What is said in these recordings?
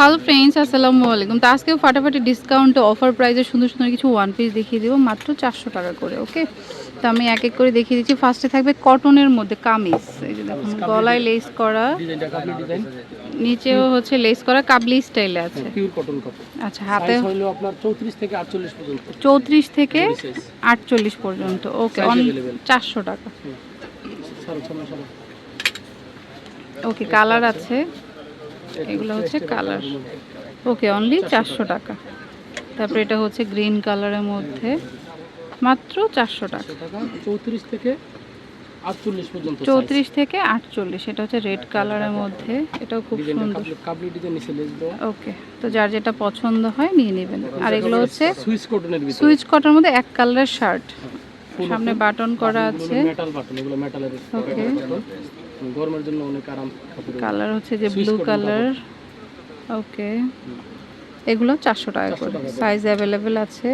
Hello friends আসসালামু আলাইকুম। তো আজকেও ফাটাফাটি ডিসকাউন্ট অফার প্রাইসে সুন্দর সুন্দর কিছু ওয়ান পিস দেখিয়ে দেবো মাত্র চারশো টাকা করে ওকে তো আমি এক এক করে দেখিয়ে দিচ্ছি। ফার্স্টে থাকবে কটনের মধ্যে কামিজ এই যে দেখুন গলায় লেস করা। নিচেও হচ্ছে লেস করা কাবলি স্টাইলে আছে। কাপড় আচ্ছা হাতে হলো আপনার 34 থেকে 48 পর্যন্ত। চৌত্রিশ থেকে আটচল্লিশ পর্যন্ত ওকে চারশো টাকা। ওকে কালার আছে। এগুলো হচ্ছে কালার। ওকে অনলি চারশো টাকা। তারপরে এটা হচ্ছে গ্রিন কালারের মধ্যে মাত্র চারশো টাকা। 34 থেকে চৌত্রিশ থেকে আটচল্লিশ এটা হচ্ছে রেড কালারের মধ্যে। এটাও খুব সুন্দর। ওকে তো যার যেটা পছন্দ হয় নিয়ে নেবেন। আর এগুলো হচ্ছে সুইচ কটনের সুইচ কটার মধ্যে এক কালারের শার্ট। সামনে বাটন করা আছে। মেটাল বাটন এগুলো মেটালের ওকে। গরমের জন্য অনেক আরাম কালার হচ্ছে যে ব্লু কালার ওকে এগুলো চারশো টাকা করে। সাইজ অ্যাভেলেবেল আছে।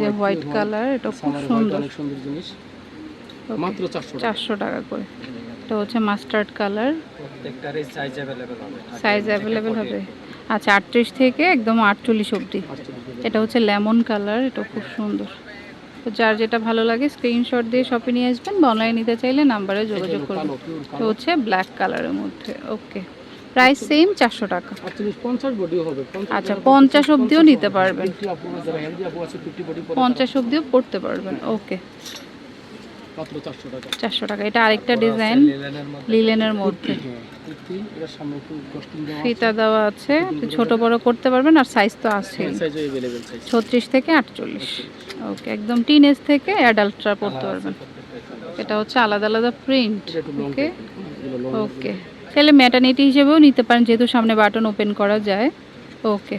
যে হোয়াইট কালার এটা খুব সুন্দর। সুন্দর জিনিস। মাত্র চারশো টাকা। করে। এটা হচ্ছে মাস্টার্ড কালার সাইজ অ্যাভেলেবেল হবে। আচ্ছা আটত্রিশ থেকে একদম আটচল্লিশ অবধি। এটা হচ্ছে লেমন কালার এটা খুব সুন্দর। তো যার যেটা ভালো লাগে স্ক্রিনশট দিয়ে শপে নিয়ে আসবেন বা অনলাইন নিতে চাইলে নাম্বারে যোগাযোগ করুন তো হচ্ছে ব্ল্যাক কালারের মধ্যে ওকে প্রাইস সেম চারশো টাকা। 48 50 বডিও হবে আচ্ছা পঞ্চাশ অবধিও নিতে পারবেন। 50 যারা হেলদি আপু আছে 50 বডি পরে পঞ্চাশ অবধিও পড়তে পারবেন ওকে চারশো টাকা। এটা আরেকটা ডিজাইন লিলেনের মধ্যে ফিতা দেওয়া আছে। ছোট বড় করতে পারবেন আর সাইজ তো আছে। 36 থেকে 48 ওকে একদম টিন এজ থেকে অ্যাডাল্টরা পড়তে পারবেন। এটা হচ্ছে আলাদা আলাদা প্রিন্ট ওকে ওকে তাহলে ম্যাটার্নিটি হিসেবেও নিতে পারেন যেহেতু সামনে বাটন ওপেন করা যায়। ওকে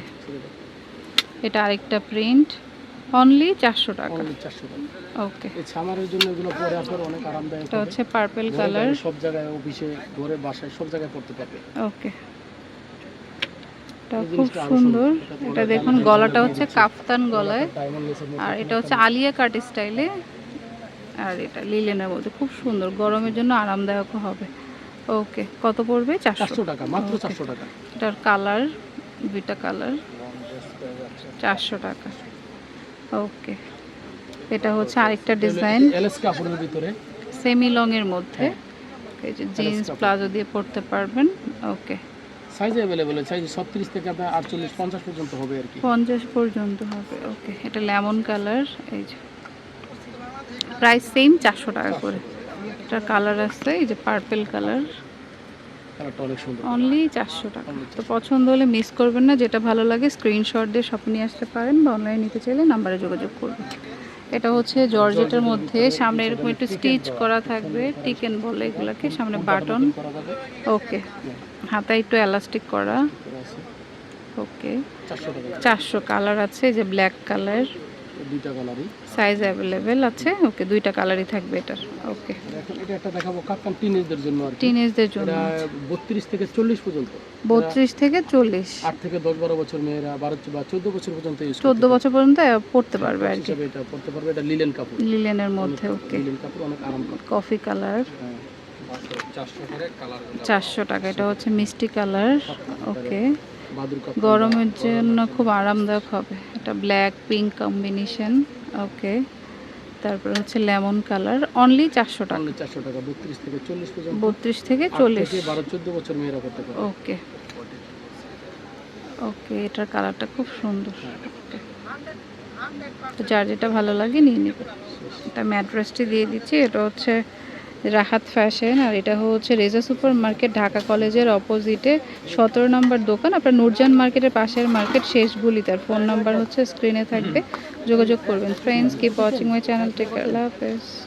এটা আরেকটা প্রিন্ট অনলি চারশো টাকা। অনলি 400 টাকা। ওকে সামারের জন্য এগুলো পরে আপনার অনেক আরামদায়ক এটা হচ্ছে পার্পেল কালার সব জায়গায় অফিসে ঘরে বাসায় সব জায়গায় পড়তে পারবে। ওকে এটা খুব সুন্দর। এটা দেখুন গলাটা হচ্ছে কাফতান গলায়। আর এটা হচ্ছে আলিয়া কাট স্টাইলে। আর এটা লিলেনের মধ্যে। খুব সুন্দর। গরমের জন্য আরামদায়ক হবে। ওকে কত পড়বে? চারশো। টাকা মাত্র 400 টাকা। এটার কালার দুইটা কালার চারশো টাকা। ওকে এটা হচ্ছে আরেকটা ডিজাইন এলএস কাপড়ের ভিতরে সেমি লং এর মধ্যে এই যে জিন্স প্লাজো দিয়ে পরতে পারবেন ওকে সাইজ अवेलेबल সাইজ 36 থেকে আপনার 48 50 পর্যন্ত হবে আর কি পঞ্চাশ পর্যন্ত হবে ওকে এটা লেমন কালার এই যে প্রাইস সেম চারশো টাকা করে এটা কালার আছে এই যে পার্পেল কালার কালারটা অনেক সুন্দর অনলি চারশো টাকা। তো পছন্দ হলে মিস করবেন না যেটা ভালো লাগে স্ক্রিনশট দিয়ে শপে নিয়ে আসতে পারেন বা অনলাইন নিতে চাইলে নাম্বারে যোগাযোগ করবেন এটা হচ্ছে জর্জেটের মধ্যে সামনে এরকম একটু স্টিচ করা থাকবে টিকেন বলে এগুলাকে সামনে বাটন ওকে হাতায় একটু এলাস্টিক করা। ওকে চারশো কালার আছে যে ব্ল্যাক কালার দুইটা কালারই সাইজ অ্যাভেলেবেল আছে ওকে দুইটা কালারই থাকবে এটার ওকে। এখন এটা একটা দেখাবো কাপ্তান টিনেজদের জন্য আর টিনেজদের জন্য। এটা 32 থেকে 40 পর্যন্ত। বত্রিশ থেকে চল্লিশ। 8 থেকে 10 12 বছর মেয়েরা 12 বা 14 বছর পর্যন্ত ইউজ চোদ্দ বছর পর্যন্ত পড়তে পারবে আর কি। এটা পড়তে পারবে। এটা লিলেন কাপড়। লিলেনের মধ্যে ওকে। লিলেন কাপড় অনেক আরাম কফি কালার হ্যাঁ। 400 চারশো টাকা এটা হচ্ছে মিষ্টি কালার ওকে। গরমের জন্য খুব আরামদায়ক হবে। এটা ব্ল্যাক পিঙ্ক কম্বিনেশন ওকে তারপর হচ্ছে লেমন কালার অনলি চারশো টাকা। 400 টাকা 32 থেকে 40 পর্যন্ত। বত্রিশ থেকে চল্লিশ। 12 14 বছর মেয়েরা করতে পারে। ওকে ওকে এটার কালারটা খুব সুন্দর. তো যার যেটা ভালো লাগে নিয়ে নেবে। এটা ম্যাট্রেসটি দিয়ে দিচ্ছি এটা হচ্ছে রাহাত ফ্যাশন, আর এটা হচ্ছে রেজা সুপার মার্কেট ঢাকা কলেজের অপোজিটে সতেরো নম্বর দোকান, আপনার নুরজান মার্কেটের পাশের মার্কেট, শেষ গুলি তার ফোন নাম্বার হচ্ছে স্ক্রিনে থাকবে, যোগাযোগ করবেন। Friends keep watching my channel take Allah হাফেজ।